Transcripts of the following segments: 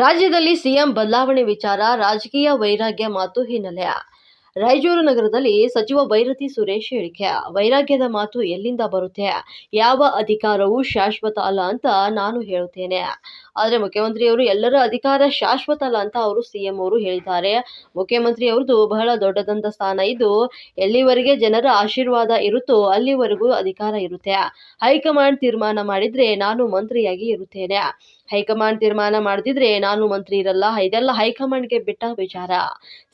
ರಾಜ್ಯದಲ್ಲಿ ಸಿಎಂ ಬದಲಾವಣೆ ವಿಚಾರ ರಾಜಕೀಯ ವೈರಾಗ್ಯ ಮಾತು ಹಿನ್ನೆಲೆ ರಾಯಚೂರು ನಗರದಲ್ಲಿ ಸಚಿವ ಭೈರತಿ ಸುರೇಶ್ ಹೇಳಿಕೆ. ವೈರಾಗ್ಯದ ಮಾತು ಎಲ್ಲಿಂದ ಬರುತ್ತೆ? ಯಾವ ಅಧಿಕಾರವೂ ಶಾಶ್ವತ ಅಲ್ಲ ಅಂತ ನಾನು ಹೇಳುತ್ತೇನೆ. ಆದರೆ ಮುಖ್ಯಮಂತ್ರಿಯವರು ಎಲ್ಲರ ಅಧಿಕಾರ ಶಾಶ್ವತ ಅಲ್ಲ ಅಂತ ಅವರು ಸಿಎಂ ಅವರು ಹೇಳಿದ್ದಾರೆ. ಮುಖ್ಯಮಂತ್ರಿಯವ್ರದ್ದು ಬಹಳ ದೊಡ್ಡದಂತ ಸ್ಥಾನ ಇದ್ದು ಎಲ್ಲಿವರೆಗೆ ಜನರ ಆಶೀರ್ವಾದ ಇರುತ್ತೋ ಅಲ್ಲಿವರೆಗೂ ಅಧಿಕಾರ ಇರುತ್ತೆ. ಹೈಕಮಾಂಡ್ ತೀರ್ಮಾನ ಮಾಡಿದ್ರೆ ನಾನು ಮಂತ್ರಿಯಾಗಿ ಇರುತ್ತೇನೆ. ಹೈಕಮಾಂಡ್ ತೀರ್ಮಾನ ಮಾಡದಿದ್ರೆ ನಾನು ಮಂತ್ರಿ ಇರಲ್ಲ. ಇದೆಲ್ಲ ಹೈಕಮಾಂಡ್ಗೆ ಬಿಟ್ಟ ವಿಚಾರ.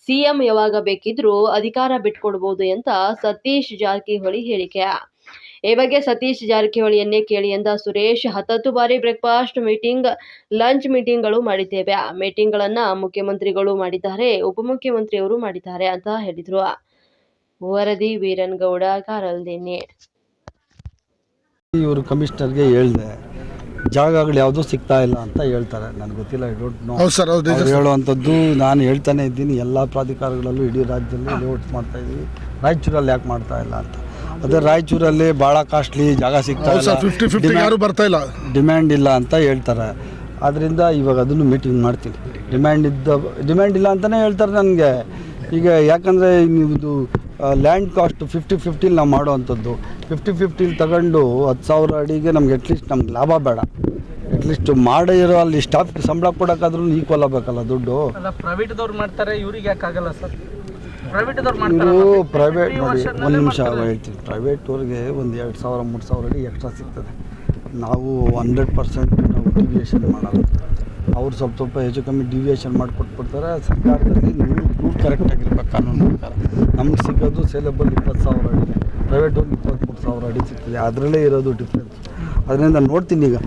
ಸಿಎಂ ಯಾವಾಗ ಬೇಕಿದ್ರೂ ಅಧಿಕಾರ ಬಿಟ್ಕೊಡ್ಬೋದು ಅಂತ ಸತೀಶ್ ಜಾರಕಿಹೊಳಿ ಹೇಳಿಕೆ. ಈ ಬಗ್ಗೆ ಸತೀಶ್ ಜಾರಕಿಹೊಳಿಯನ್ನೇ ಕೇಳಿ ಎಂದ ಸುರೇಶ್, ಹತ್ತತ್ತು ಬಾರಿ ಬ್ರೇಕ್ಫಾಸ್ಟ್ ಮೀಟಿಂಗ್, ಲಂಚ್ ಮೀಟಿಂಗ್ಗಳು ಮಾಡಿದ್ದೇವೆ. ಮೀಟಿಂಗ್ಗಳನ್ನ ಮುಖ್ಯಮಂತ್ರಿಗಳು ಮಾಡಿದ್ದಾರೆ, ಉಪಮುಖ್ಯಮಂತ್ರಿಯವರು ಮಾಡಿದ್ದಾರೆ ಅಂತ ಹೇಳಿದ್ರು. ವರದಿ ವೀರನ್ಗೌಡ, ಕಾರಲ್ದೇನೆ. ಇವರು ಕಮಿಷನರ್ಗೆ ಹೇಳಿದೆ ಜಾಗಗಳು ಯಾವುದೂ ಸಿಗ್ತಾ ಇಲ್ಲ ಅಂತ ಹೇಳ್ತಾರೆ. ನನಗೆ ಗೊತ್ತಿಲ್ಲ ಐ ಡೋಂಟ್ ನೋ ಹೌದು ಸರ್ ಹೌದು ಅವ್ರು ಹೇಳುವಂಥದ್ದು ನಾನು ಹೇಳ್ತಾನೆ ಇದ್ದೀನಿ. ಎಲ್ಲ ಪ್ರಾಧಿಕಾರಗಳಲ್ಲೂ ಇಡೀ ರಾಜ್ಯದಲ್ಲಿ ಲೇಔಟ್ ಮಾಡ್ತಾ ಇದ್ದೀವಿ. ರಾಯಚೂರಲ್ಲಿ ಯಾಕೆ ಮಾಡ್ತಾ ಇಲ್ಲ ಅಂತ. ಅದೇ ರಾಯಚೂರಲ್ಲಿ ಭಾಳ ಕಾಸ್ಟ್ಲಿ ಜಾಗ ಸಿಗ್ತಾ ಹೌದು ಸರ್ ಫಿಫ್ಟಿ ಫಿಫ್ಟಿ ಇಲ್ಲ ಯಾರು ಬರ್ತಾ ಇಲ್ಲ. ಡಿಮ್ಯಾಂಡ್ ಇಲ್ಲ ಅಂತ ಹೇಳ್ತಾರೆ. ಆದ್ದರಿಂದ ಇವಾಗ ಅದನ್ನು ಮೀಟಿಂಗ್ ಮಾಡ್ತೀನಿ. ಡಿಮ್ಯಾಂಡ್ ಇದ್ದ ಡಿಮ್ಯಾಂಡ್ ಇಲ್ಲ ಅಂತಲೇ ಹೇಳ್ತಾರೆ ನನಗೆ. ಈಗ ಯಾಕಂದರೆ ಇದು ಲ್ಯಾಂಡ್ ಕಾಸ್ಟ್ ಫಿಫ್ಟಿ ಫಿಫ್ಟಿಲಿ ನಾವು ಮಾಡುವಂಥದ್ದು. ಫಿಫ್ಟಿ ಫಿಫ್ಟಿಲಿ ತಗೊಂಡು ಹತ್ತು ಸಾವಿರ ಅಡಿಗೆ ನಮ್ಗೆ ಅಟ್ಲೀಸ್ಟ್ ನಮ್ಗೆ ಲಾಭ ಬೇಡ. ಅಟ್ಲೀಸ್ಟ್ ಮಾಡಿರೋ ಅಲ್ಲಿ ಸ್ಟಾಫ್ಗೆ ಸಂಬಳ ಕೊಡೋಕ್ಕಾದ್ರೂ ಈಕ್ವಲ್ ಆಗಬೇಕಲ್ಲ ದುಡ್ಡು. ಪ್ರೈವೇಟ್ದವ್ರು ಮಾಡ್ತಾರೆ ಇವ್ರಿಗೆ ಯಾಕಾಗಲ್ಲ ಸರ್? ಪ್ರೈವೇಟ್ ನೋಡಿ ಒಂದು ನಿಮಿಷ ಹೇಳ್ತೀನಿ. ಪ್ರೈವೇಟ್ವ್ರಿಗೆ ಒಂದು ಎರಡು ಸಾವಿರ ಮೂರು ಸಾವಿರ ಅಡಿ ಎಕ್ಸ್ಟ್ರಾ ಸಿಗ್ತದೆ. ನಾವು ಹಂಡ್ರೆಡ್ ಪರ್ಸೆಂಟ್ ನಾವು ಮಾಡಲ್ಲ. ಅವ್ರು ಸ್ವಲ್ಪ ಸ್ವಲ್ಪ ಹೆಚ್ಚು ಕಮ್ಮಿ ಡಿವಿಯೇಷನ್ ಮಾಡಿಕೊಟ್ಬಿಡ್ತಾರೆ. ಸರ್ಕಾರದಲ್ಲಿ ನೂರು ನೂರು ಕರೆಕ್ಟಾಗಿರ್ಬೇಕು ಕಾನೂನು ಪ್ರಕಾರ ನಮ್ಗೆ ಸಿಗೋದು ಸೇಲೆಬಲ್ ಇಪ್ಪತ್ತು ಸಾವಿರ ಅಡಿ ಪ್ರೈವೇಟವ್ರಿಗೆ ಇಪ್ಪತ್ತ್ಮೂರು ಸಾವಿರ ಅಡಿ ಸಿಗ್ತದೆ. ಅದರಲ್ಲೇ ಇರೋದು ಡಿಫ್ರೆನ್ಸ್ ಅದರಿಂದ ನೋಡ್ತೀನಿ ಈಗ.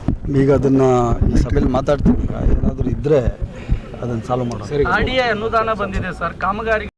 ಈಗ ಅದನ್ನು ಈ ಸಭೆಯಲ್ಲಿ ಮಾತಾಡ್ತೀನಿ. ಈಗ ಏನಾದರೂ ಇದ್ದರೆ ಅದನ್ನು ಸಾಲ್ವ್ ಮಾಡೋದು ಅನುದಾನ ಬಂದಿದೆ ಸರ್. ಕಾಮಗಾರಿ